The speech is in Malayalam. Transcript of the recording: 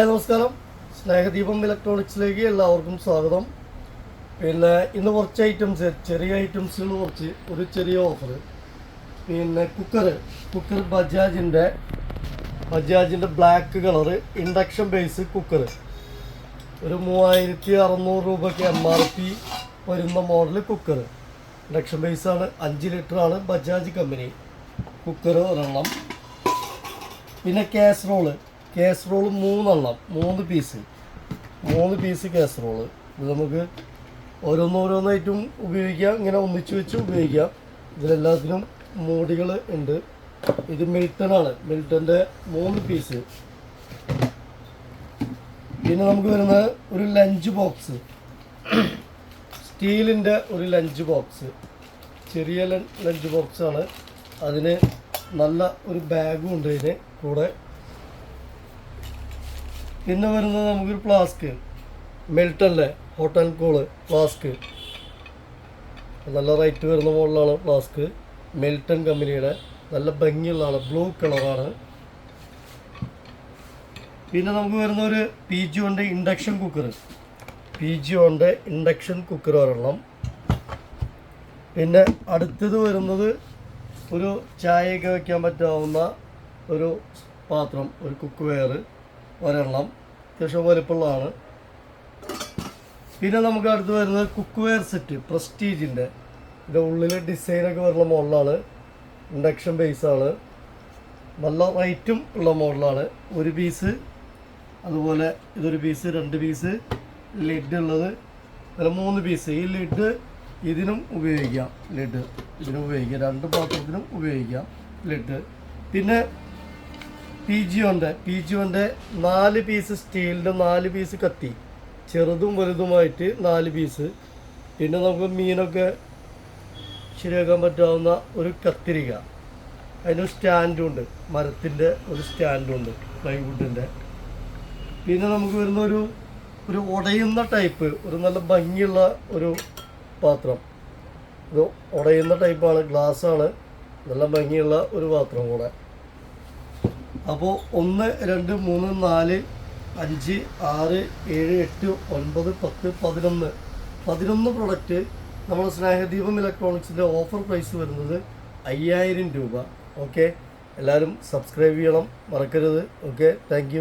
നമസ്കാരം. സ്നേഹദീപം ഇലക്ട്രോണിക്സിലേക്ക് എല്ലാവർക്കും സ്വാഗതം. പിന്നെ ഇന്ന് കുറച്ച് ഐറ്റംസ് ചെറിയ ഐറ്റംസുകൾ കുറച്ച് ഒരു ചെറിയ ഓഫർ പിന്നെ കുക്കർ കുക്കർ ബജാജിന്റെ ബജാജിന്റെ black colour induction base cooker ഒരു മൂവായിരത്തി അറുന്നൂറ് രൂപയ്ക്ക് എം ആർ പി വരുന്ന മോഡൽ കുക്കർ ഇൻഡക്ഷൻ ബേസാണ് അഞ്ച് ലിറ്ററാണ് ബജാജ് കമ്പനി കുക്കർ ഒരെണ്ണം. പിന്നെ കാസറോൾ കാസറോൾ മൂന്നെണ്ണം മൂന്ന് പീസ് മൂന്ന് പീസ് കേസറോൾ ഇത് നമുക്ക് ഓരോന്നോരോന്നായിട്ടും ഉപയോഗിക്കാം ഇങ്ങനെ ഒന്നിച്ച് വെച്ച് ഉപയോഗിക്കാം. ഇതിലെല്ലാത്തിനും മൂടികൾ ഉണ്ട്. ഇത് മിൽട്ടണാണ് മിൽട്ടന്റെ മൂന്ന് പീസ് പിന്നെ നമുക്ക് വരുന്ന ഒരു ലഞ്ച് ബോക്സ് സ്റ്റീലിന്റെ ഒരു ലഞ്ച് ബോക്സ് ചെറിയ ലഞ്ച് ബോക്സാണ് അതിന് നല്ല ഒരു ബാഗും ഉണ്ട് ഇതിന് കൂടെ. പിന്നെ വരുന്നത് നമുക്കൊരു ഫ്ലാസ്ക് മിൽട്ടണിലെ ഹോട്ട് ആൻഡ് കൂൾ ഫ്ലാസ്ക് നല്ല റേറ്റ് വരുന്ന മോഡലാണ് ഫ്ലാസ്ക് മിൽട്ടൺ കമ്പനിയുടെ നല്ല ഭംഗിയുള്ളതാണ് ബ്ലൂ കളറാണ് പിന്നെ നമുക്ക് വരുന്ന ഒരു പി ജി കൊണ്ട് ഇൻഡക്ഷൻ കുക്കർ പി ജി കൊണ്ട് ഇൻഡക്ഷൻ കുക്കർ ഒരെണ്ണം. പിന്നെ അടുത്തത് വരുന്നത് ഒരു ചായയൊക്കെ വയ്ക്കാൻ പറ്റാവുന്ന ഒരു പാത്രം ഒരു കുക്ക് വെയർ ഒരെണ്ണം. അത്യാവശ്യം വലിപ്പമുള്ളതാണ്. പിന്നെ നമുക്ക് അടുത്ത് വരുന്നത് കുക്ക് വെയർ സെറ്റ് പ്രസ്റ്റീജിന്റെ ഇതിന്റെ ഉള്ളിൽ ഡിസൈനൊക്കെ വരുന്ന മോഡലാണ് ഇൻഡക്ഷൻ ബേസാണ് നല്ല റൈറ്റും ഉള്ള മോഡലാണ് ഒരു പീസ് അതുപോലെ ഇതൊരു പീസ് രണ്ട് പീസ് ലിഡ് ഉള്ളത്. അതിൽ മൂന്ന് പീസ് ഈ ലിഡ് ഇതിനും ഉപയോഗിക്കാം. ലിഡ് ഇതിനും ഉപയോഗിക്കാം. രണ്ട് പാത്രത്തിനും ഉപയോഗിക്കാം ലിഡ് പിന്നെ പി ഉണ്ട് പി ഉണ്ട് നാല് പീസ് സ്റ്റീലിന്റെ നാല് പീസ് കത്തി. ചെറുതും വലുതുമായിട്ട് നാല് പീസ് പിന്നെ നമുക്ക് മീനൊക്കെ ശരിയാക്കാൻ പറ്റാവുന്ന ഒരു കത്തിരിക. അതിനൊരു സ്റ്റാൻഡുണ്ട് മരത്തിന്റെ ഒരു സ്റ്റാൻഡുണ്ട് പ്ലൈവുഡിന്റെ. പിന്നെ നമുക്ക് വരുന്ന ഒരു ഒരു ഉടയുന്ന ടൈപ്പ് ഒരു നല്ല ഭംഗിയുള്ള ഒരു പാത്രം. ഇത് ഉടയുന്ന ടൈപ്പാണ് ഗ്ലാസ്സാണ് നല്ല ഭംഗിയുള്ള ഒരു പാത്രം കൂടെ. അപ്പോൾ ഒന്ന് രണ്ട് മൂന്ന് നാല് അഞ്ച് ആറ് ഏഴ് എട്ട് ഒൻപത് പത്ത് പതിനൊന്ന്. പതിനൊന്ന് പ്രൊഡക്റ്റ് നമ്മുടെ സ്നേഹദീപം ഇലക്ട്രോണിക്സിന്റെ ഓഫർ പ്രൈസ് വരുന്നത് അയ്യായിരം രൂപ. ഓക്കെ എല്ലാവരും സബ്സ്ക്രൈബ് ചെയ്യണം. മറക്കരുത്. Okay thank